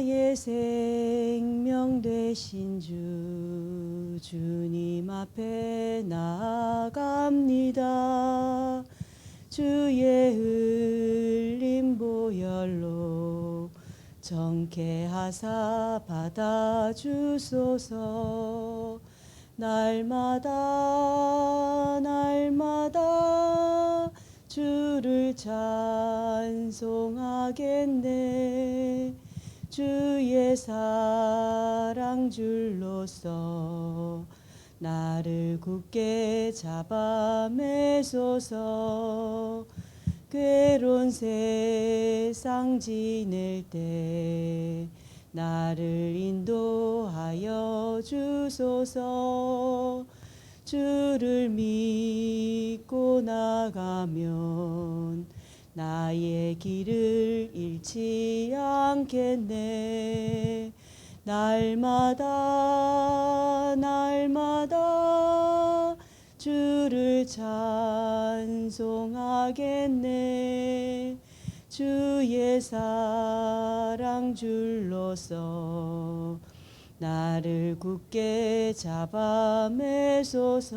나의 생명 되신 주 주님 앞에 나아갑니다. 주의 흘린 보혈로 정케 하사 받아 주소서 날마다 날마다 주를 찬송하겠네 주의 사랑 줄로서 나를 굳게 잡아 매소서. 괴로운 세상 지낼 때 나를 인도하여 주소서. 주를 믿고 나가면 나의 길을 잃지 않겠네. 날마다 날마다 주를 찬송하겠네. 주의 사랑 줄로서 나를 굳게 잡아 매소서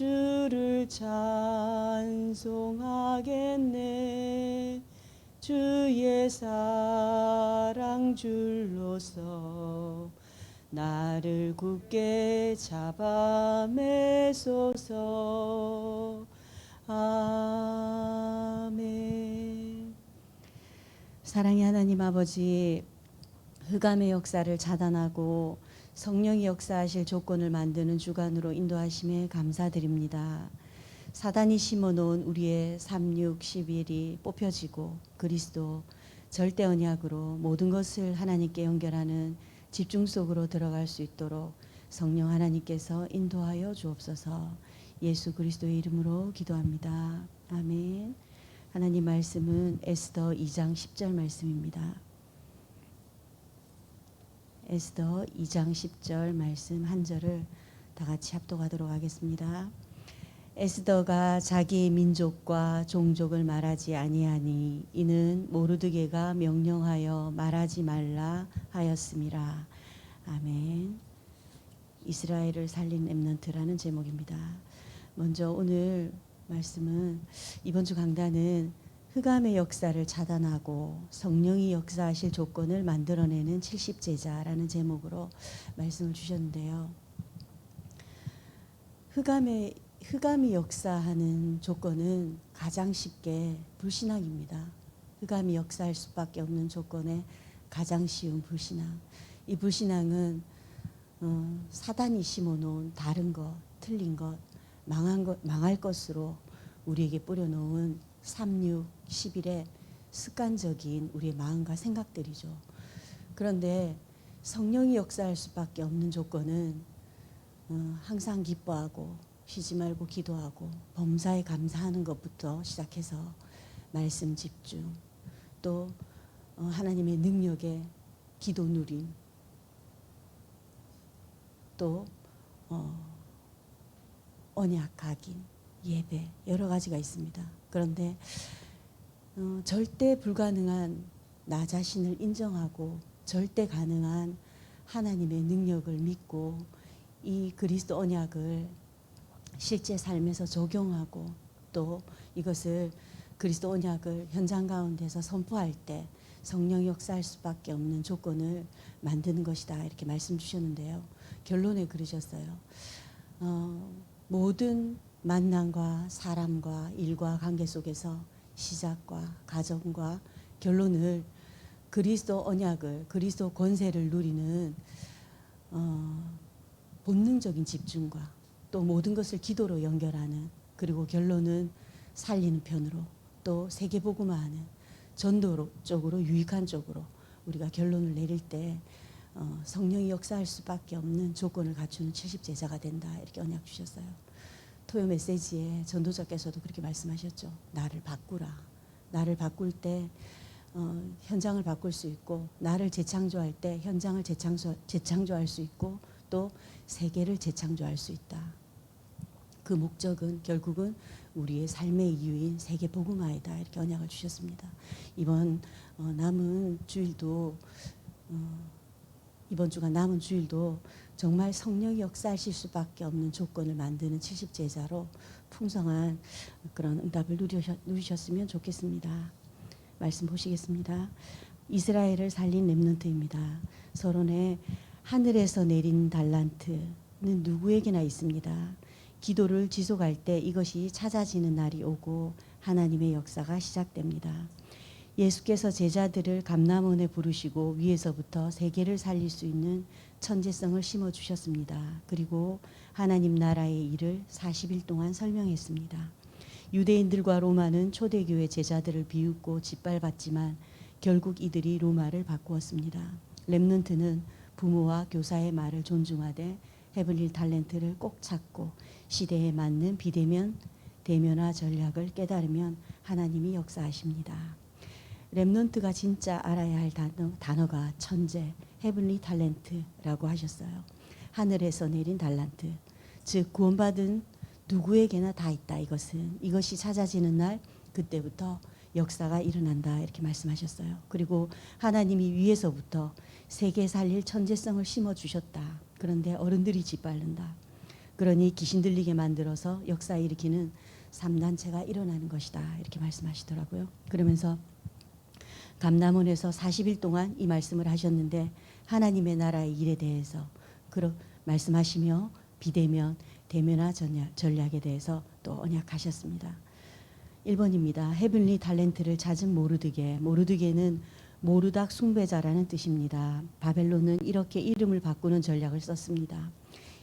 주를 찬송하겠네. 주의 사랑 줄로서 나를 굳게 잡아 매소서 아멘 사랑의 하나님 아버지 흑암의 역사를 차단하고 성령이 역사하실 조건을 만드는 주관으로 인도하심에 감사드립니다. 사단이 심어놓은 우리의 36, 11이 뽑혀지고 그리스도 절대 언약으로 모든 것을 하나님께 연결하는 집중 속으로 들어갈 수 있도록 성령 하나님께서 인도하여 주옵소서 예수 그리스도의 이름으로 기도합니다. 아멘. 하나님 말씀은 에스더 2장 10절 말씀입니다. 에스더 2장 10절 말씀 한 절을 다 같이 합독하도록 하겠습니다. 에스더가 자기 민족과 종족을 말하지 아니하니 이는 모르드게가 명령하여 말하지 말라 하였음이라. 아멘. 이스라엘을 살린 렘넌트라는 제목입니다. 먼저 오늘 말씀은 이번 주 강단은 흑암의 역사를 차단하고 성령이 역사하실 조건을 만들어내는 70제자라는 제목으로 말씀을 주셨는데요. 흑암의 흑암이 역사하는 조건은 가장 쉽게 불신앙입니다. 흑암이 역사할 수밖에 없는 조건에 가장 쉬운 불신앙. 이 불신앙은 어, 사단이 심어놓은 다른 것, 틀린 것, 망한 것, 망할 것으로 우리에게 뿌려놓은 36, 11의 습관적인 우리의 마음과 생각들이죠. 그런데 성령이 역사할 수밖에 없는 조건은 어, 항상 기뻐하고 쉬지 말고 기도하고 범사에 감사하는 것부터 시작해서 말씀 집중 또 어, 하나님의 능력에 기도 누림 또 어, 언약 각인 예배 여러 가지가 있습니다. 그런데 어, 절대 불가능한 나 자신을 인정하고 절대 가능한 하나님의 능력을 믿고 이 그리스도 언약을 실제 삶에서 적용하고 또 이것을 그리스도 언약을 현장 가운데서 선포할 때 성령 역사할 수밖에 없는 조건을 만드는 것이다 이렇게 말씀 주셨는데요. 결론에 그러셨어요. 어, 모든 만남과 사람과 일과 관계 속에서 시작과 가정과 결론을 그리스도 언약을 그리스도 권세를 누리는 어, 본능적인 집중과 또 모든 것을 기도로 연결하는 그리고 결론은 살리는 편으로 또 세계복음화하는 전도 쪽으로 유익한 쪽으로 우리가 결론을 내릴 때 어, 성령이 역사할 수밖에 없는 조건을 갖추는 70제자가 된다 이렇게 언약 주셨어요. 토요 메시지에 전도자께서도 그렇게 말씀하셨죠. 나를 바꾸라. 나를 바꿀 때 어, 현장을 바꿀 수 있고 나를 재창조할 때 현장을 재창조, 재창조할 수 있고 또 세계를 재창조할 수 있다. 그 목적은 결국은 우리의 삶의 이유인 세계 복음화이다 이렇게 언약을 주셨습니다. 이번 어, 남은 주일도 어, 이번 주가 남은 주일도 정말 성령이 역사하실 수밖에 없는 조건을 만드는 70제자로 풍성한 그런 응답을 누리셨, 누리셨으면 좋겠습니다. 말씀 보시겠습니다. 이스라엘을 살린 렘넌트입니다. 서론에 하늘에서 내린 달란트는 누구에게나 있습니다. 기도를 지속할 때 이것이 찾아지는 날이 오고 하나님의 역사가 시작됩니다. 예수께서 제자들을 감남원에 부르시고 위에서부터 세계를 살릴 수 있는 천재성을 심어 주셨습니다. 그리고 하나님 나라의 일을 40일 동안 설명했습니다. 유대인들과 로마는 초대교회 제자들을 비웃고 짓밟았지만 결국 이들이 로마를 바꾸었습니다. 렘넌트는 부모와 교사의 말을 존중하되 헤블릴 탤런트를 꼭 찾고 시대에 맞는 비대면 대면화 전략을 깨달으면 하나님이 역사하십니다. 렘넌트가 진짜 알아야 할 단어, 단어가 천재, 헤블리 탤런트라고 하셨어요. 하늘에서 내린 달란트. 즉 구원받은 누구에게나 다 있다 이것은 이것이 찾아지는 날 그때부터 역사가 일어난다 이렇게 말씀하셨어요. 그리고 하나님이 위에서부터 세계 살릴 천재성을 심어 주셨다. 그런데 어른들이 짓밟는다. 그러니 귀신 들리게 만들어서 역사 일으키는 삼단체가 일어나는 것이다. 이렇게 말씀하시더라고요. 그러면서 감남원에서 40일 동안 이 말씀을 하셨는데 하나님의 나라의 일에 대해서 그러 말씀하시며 비대면 대면화 전략, 전략 에 대해서 또 언약하셨습니다. 1번입니다. 헤블리 탤런트를 찾은 모르드게. 모르드게는 모르닥 숭배자라는 뜻입니다. 바벨론은 이렇게 이름을 바꾸는 전략을 썼습니다.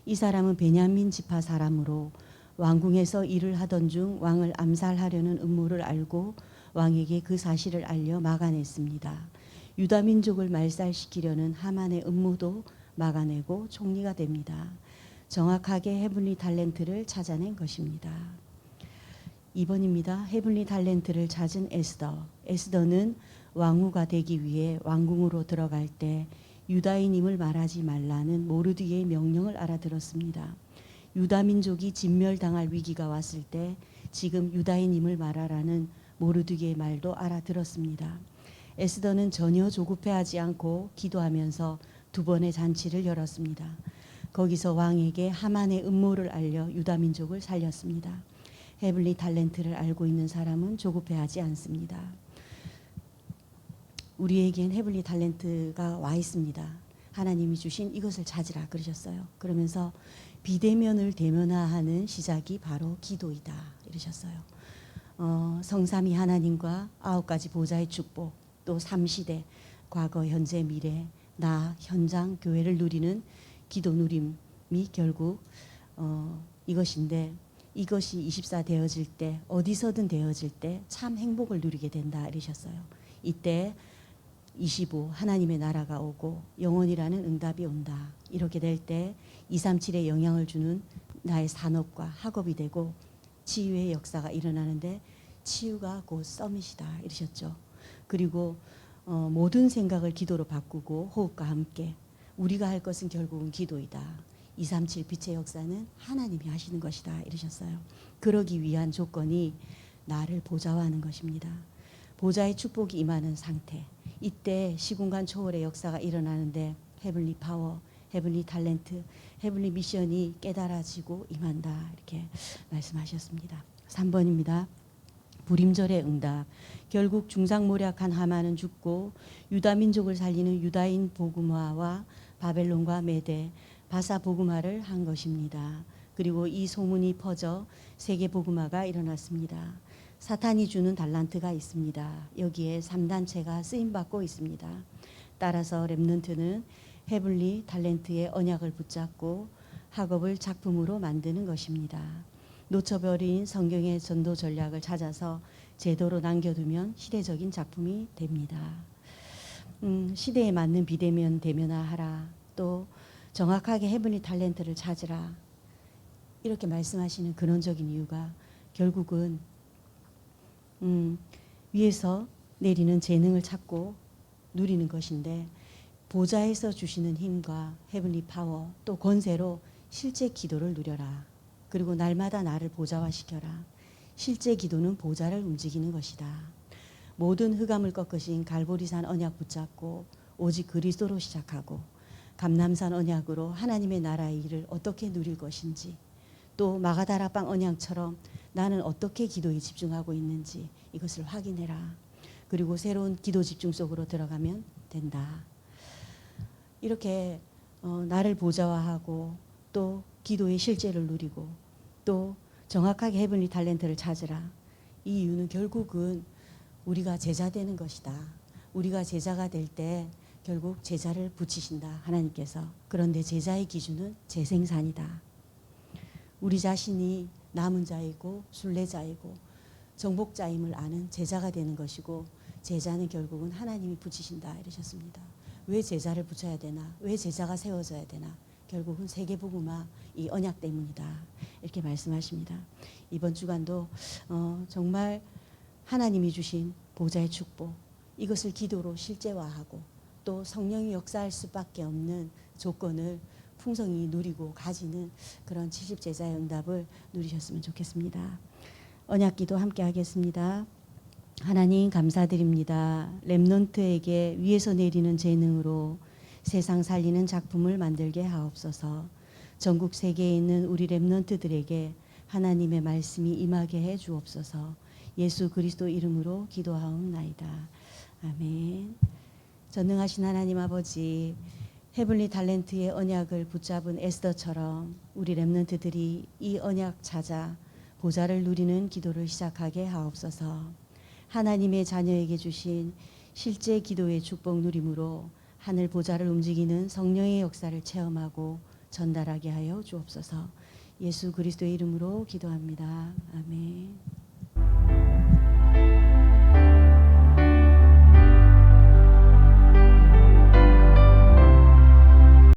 이 사람은 베냐민 지파 사람으로 왕궁에서 일을 하던 중 왕을 암살하려는 음모를 알고 왕에게 그 사실을 알려 막아냈습니다. 유다 민족을 말살시키려는 하만의 음모도 막아내고 총리가 됩니다. 정확하게 헤블리 탤런트를 찾아낸 것입니다. 2번입니다. 헤블리 탤런트를 찾은 에스더. 에스더는 왕후가 되기 위해 왕궁으로 들어갈 때 유다인임을 말하지 말라는 모르드의 명령을 알아들었습니다. 유다 민족이 진멸당할 위기가 왔을 때 지금 유다인임을 말하라는 모르드의 말도 알아들었습니다. 에스더는 전혀 조급해하지 않고 기도하면서 두 번의 잔치를 열었습니다. 거기서 왕에게 하만의 음모를 알려 유다 민족을 살렸습니다. 헤블리 탤런트를 알고 있는 사람은 조급해하지 않습니다. 우리에겐 헤블리 탤런트가 와 있습니다. 하나님이 주신 이것을 찾으라 그러셨어요. 그러면서 비대면을 대면화하는 시작이 바로 기도이다 이러셨어요. 어, 성삼이 하나님과 아홉 가지 보좌의 축복 또 삼시대 과거 현재 미래 나 현장 교회를 누리는 기도 누림이 결국 어, 이것인데 이것이 24 되어질 때 어디서든 되어질 때 참 행복을 누리게 된다 이러셨어요. 이때 25 하나님의 나라가 오고 영원이라는 응답이 온다. 이렇게 될 때 237에 영향을 주는 나의 산업과 학업이 되고 치유의 역사가 일어나는데 치유가 곧 서밋이다 이러셨죠. 그리고 어, 모든 생각을 기도로 바꾸고 호흡과 함께 우리가 할 것은 결국은 기도이다. 237 빛의 역사는 하나님이 하시는 것이다 이러셨어요. 그러기 위한 조건이 나를 보좌화하는 것입니다. 보좌의 축복이 임하는 상태. 이때 시공간 초월의 역사가 일어나는데 헤블리 파워, 헤블리 탤런트, 헤블리 미션이 깨달아지고 임한다 이렇게 말씀하셨습니다. 3번입니다. 불임절의 응답. 결국 중상모략한 하만은 죽고 유다 민족을 살리는 유다인 복음화와 바벨론과 메대, 바사 복음화를 한 것입니다. 그리고 이 소문이 퍼져 세계 복음화가 일어났습니다. 사탄이 주는 달란트가 있습니다. 여기에 3단체가 쓰임 받고 있습니다. 따라서 렘넌트는 헤블리 탤런트의 언약을 붙잡고 학업을 작품으로 만드는 것입니다. 놓쳐버린 성경의 전도 전략을 찾아서 제도로 남겨두면 시대적인 작품이 됩니다. 음, 시대에 맞는 비대면 대면화 하라. 또 정확하게 해븐리 탤런트를 찾으라. 이렇게 말씀하시는 근원적인 이유가 결국은 음, 위에서 내리는 재능을 찾고 누리는 것인데 보좌에서 주시는 힘과 헤븐리 파워 또 권세로 실제 기도를 누려라. 그리고 날마다 나를 보좌화시켜라. 실제 기도는 보좌를 움직이는 것이다. 모든 흑암을 꺾으신 갈보리산 언약 붙잡고 오직 그리스도로 시작하고 감남산 언약으로 하나님의 나라의 일을 어떻게 누릴 것인지 또 마가다라빵 언약처럼 나는 어떻게 기도에 집중하고 있는지 이것을 확인해라. 그리고 새로운 기도 집중 속으로 들어가면 된다. 이렇게 어, 나를 보좌화하고 또 기도의 실제를 누리고 또 정확하게 헤븐리 탤런트를 찾으라. 이 이유는 결국은 우리가 제자 되는 것이다. 우리가 제자가 될 때 결국 제자를 붙이신다. 하나님께서. 그런데 제자의 기준은 재생산이다. 우리 자신이 남은 자이고 순례자이고 정복자임을 아는 제자가 되는 것이고 제자는 결국은 하나님이 붙이신다 이러셨습니다. 왜 제자를 붙여야 되나? 왜 제자가 세워져야 되나? 결국은 세계복음화 이 언약 때문이다. 이렇게 말씀하십니다. 이번 주간도 어, 정말 하나님이 주신 보좌의 축복 이것을 기도로 실제화하고 또 성령이 역사할 수밖에 없는 조건을 풍성히 누리고 가지는 그런 70제자의 응답을 누리셨으면 좋겠습니다. 언약기도 함께 하겠습니다. 하나님 감사드립니다. 렘넌트에게 위에서 내리는 재능으로 세상 살리는 작품을 만들게 하옵소서. 전국 세계에 있는 우리 렘넌트들에게 하나님의 말씀이 임하게 해 주옵소서. 예수 그리스도 이름으로 기도하옵나이다. 아멘. 전능하신 하나님 아버지 헤블리 탤런트의 언약을 붙잡은 에스더처럼 우리 렘넌트들이 이 언약 찾아 보좌를 누리는 기도를 시작하게 하옵소서. 하나님의 자녀에게 주신 실제 기도의 축복 누림으로 하늘 보좌를 움직이는 성령의 역사를 체험하고 전달하게 하여 주옵소서. 예수 그리스도의 이름으로 기도합니다. 아멘.